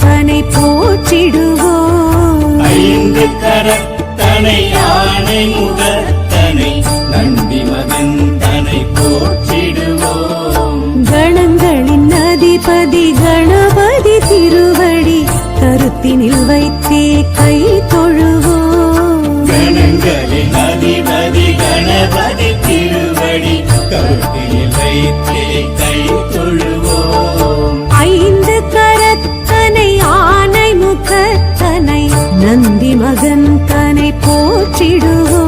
தனை போற்றிடுவோம் ஐந்து கரத்தனை யானை முகத்தனை நந்தி மகன் தனை போற்றிடுவோம் கணங்களின் அதிபதி கணபதி திருவடி கருத்தினில் வைத்தே கை தொழுவோம் கணங்களின் அதிபதி கணபதி திருவடி கருத்தில் வைத்தே மகன் தனை போற்றிடுவோம்.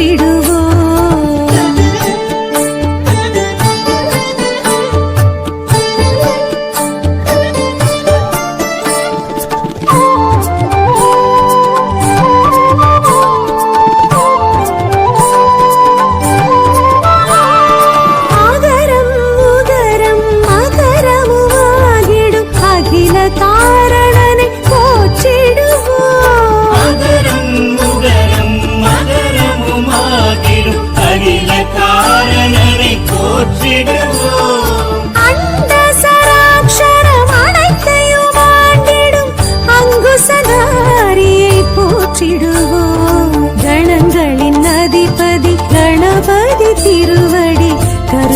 போற்றிடுவோம்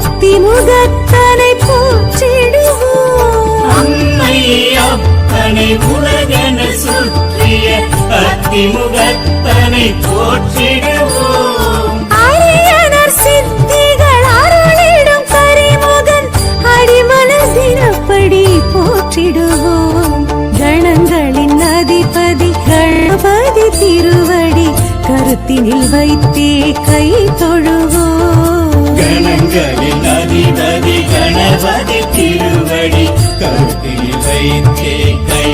அத்திமுகத்தனை போற்றிடுவோம் அம்மை அப்பனை உலகன சுற்றிய அத்திமுகத்தனை போற்றிடுவோம். அரியணர் சித்திகள் அருளிடும் கரிமுகன் அடிமனதினப்படி போற்றிடுவோம். கணங்களின் அதிபதி கணபதி திருவடி கருத்தினில் வைத்தே கை தொழுவோம். கணங்களின் அதிபதி கணபதி திருவடி கருத்தில் வைத்தே கை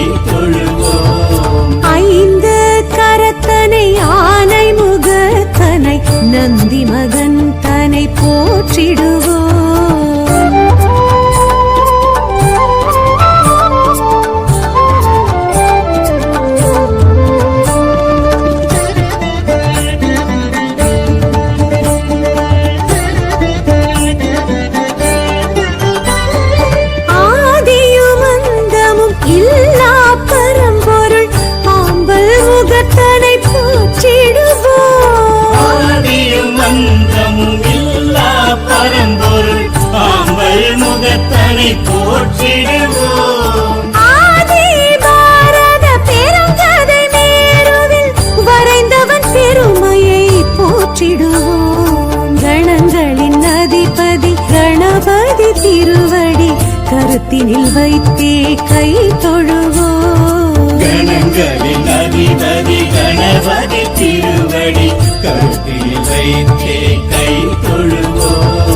போற்றிடுவோம். ஆதி பாரத பெருங்கதை மேருவில் வரைந்தவன் பெருமையை போற்றிடுவோம். கணங்களின் அதிபதி கணபதி திருவடி கருத்தினில் வைத்தே கை தொழுவோம். கணங்களின் அதிபதி கணபதி திருவடி கருத்தில் வைத்தே கை தொழுவோம்.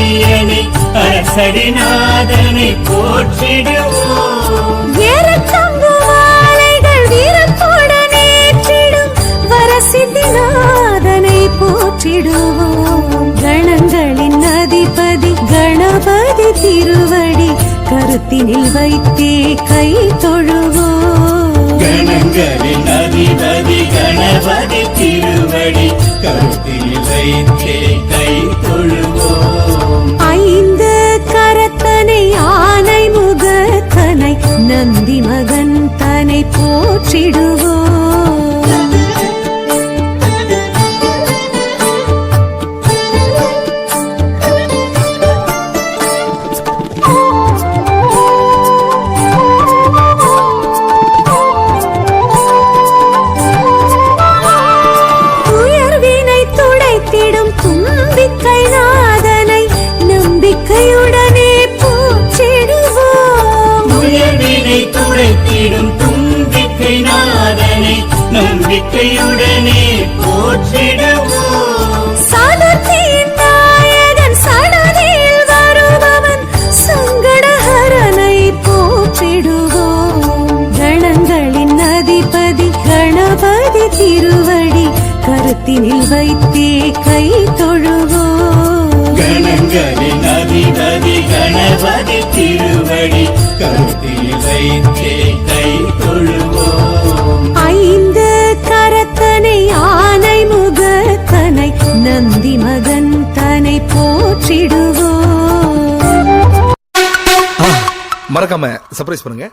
ஐயனை அரசடிநாதனை போற்றிடுவோம். வரசித்திநாதனை போற்றிடுவோம். கணங்களின் அதிபதி கணபதி திருவடி கருத்தினில் வைத்தே கை தொழுவோம். கணங்களின் அதிபதி கணபதி திருவடி கருத்தில் வைத்தே கை தொழுவோம். ஐந்து கரத்தனை ஆனை முகத்தனை நந்தி மகன் தனை போற்றிடுவோம். வைத்தே கை தொழுவோம். கணங்களின் அதிபதி கணபதி திருவடி கருத்தில் வைத்தே கை தொழுவோம். ஐந்து கரத்தனை ஆனை முகத்தனை நந்தி மகன் தனை போற்றிடுவோம். மறக்காம சர்ப்ரைஸ் பண்ணுங்க.